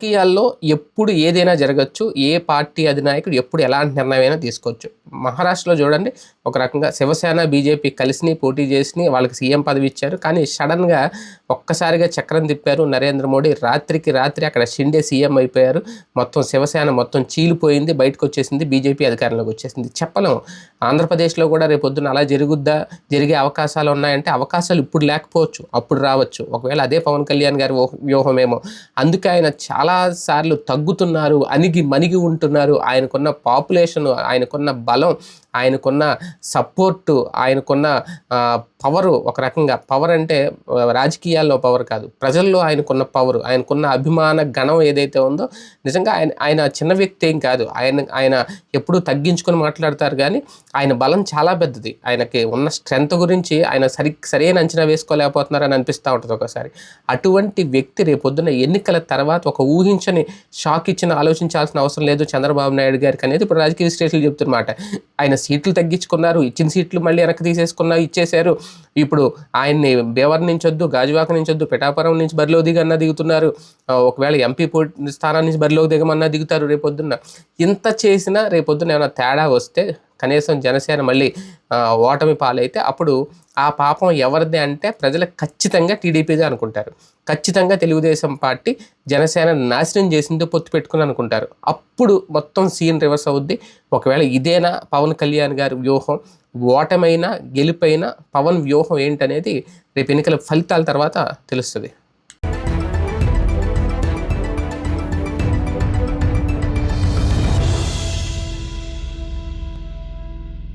రాజకీయాల్లో ఎప్పుడు ఏదైనా జరగచ్చు ఏ పార్టీ అధినాయకుడు ఎప్పుడు ఎలాంటి నిర్ణయమైనా తీసుకోవచ్చు. మహారాష్ట్రలో చూడండి ఒక రకంగా శివసేన బీజేపీ కలిసిని పోటీ చేసి వాళ్ళకి సీఎం పదవి ఇచ్చారు. కానీ సడన్గా ఒక్కసారిగా చక్రం తిప్పారు నరేంద్ర మోడీ. రాత్రికి రాత్రి అక్కడ షిండే సీఎం అయిపోయారు. మొత్తం శివసేన మొత్తం చీలిపోయింది. బయటకు వచ్చేసింది బీజేపీ అధికారంలోకి వచ్చేసింది. చెప్పలేము ఆంధ్రప్రదేశ్లో కూడా రేపొద్దున అలా జరుగుద్దా? జరిగే అవకాశాలు ఉన్నాయంటే అవకాశాలు ఇప్పుడు లేకపోవచ్చు. అప్పుడు రావచ్చు. ఒకవేళ అదే పవన్ కళ్యాణ్ గారి వ్యూహమేమో. అందుకే ఆయన చాలా సార్లు తగ్గుతున్నారు. అణిగి మణిగి ఉంటున్నారు. ఆయనకున్న పాపులేషన్ ఆయనకున్న బలం ఆయనకున్న సపోర్టు ఆయనకున్న పవర్ ఒక రకంగా. పవర్ అంటే రాజకీయాల్లో పవర్ కాదు. ప్రజల్లో ఆయనకున్న పవర్ ఆయనకున్న అభిమాన గణం ఏదైతే ఉందో నిజంగా ఆయన ఆయన చిన్న వ్యక్తి ఏం కాదు. ఆయన ఆయన ఎప్పుడూ తగ్గించుకొని మాట్లాడతారు కానీ ఆయన బలం చాలా పెద్దది. ఆయనకి ఉన్న స్ట్రెంత్ గురించి ఆయన సరి సరైన అంచనా వేసుకోలేకపోతున్నారని అనిపిస్తూ ఉంటుంది ఒకసారి. అటువంటి వ్యక్తి రేపొద్దున ఎన్నికల తర్వాత ఒక ఊహించని షాక్ ఇచ్చిన ఆలోచించాల్సిన అవసరం లేదు చంద్రబాబు నాయుడు గారికి అనేది. ఇప్పుడు రాజకీయ విశ్లేషకులు చెప్తున్నమాట. ఆయన సీట్లు తీసుకున్నారు. ఇచ్చిన సీట్లు మళ్ళీ వెనక్కి తీసేసుకున్నారు ఇచ్చేశారు. ఇప్పుడు ఆయన్ని బేవర్ నుంచి వద్దు గాజువాక నుంచి వద్దు పిఠాపురం నుంచి బరిలో దిగన్నా దిగుతున్నారు. ఒకవేళ ఎంపీ పో స్థానం నుంచి బరిలోకి దిగమన్నా దిగుతారు రేపొద్దున్న. ఇంత చేసినా రేపొద్దున ఏమైనా తేడా వస్తే కనీసం జనసేన మళ్ళీ ఓటమి పాలైతే అప్పుడు ఆ పాపం ఎవరిది అంటే ప్రజలు ఖచ్చితంగా టీడీపీదే అనుకుంటారు. ఖచ్చితంగా తెలుగుదేశం పార్టీ జనసేన నాశనం చేసిందో పొత్తు పెట్టుకుని అనుకుంటారు. అప్పుడు మొత్తం సీన్ రివర్స్ అవుద్ది. ఒకవేళ ఇదేనా పవన్ కళ్యాణ్ గారి వ్యూహం? ఓటమైనా గెలుపైనా పవన్ వ్యూహం ఏంటనేది రేపు ఎన్నికల ఫలితాల తర్వాత తెలుస్తుంది.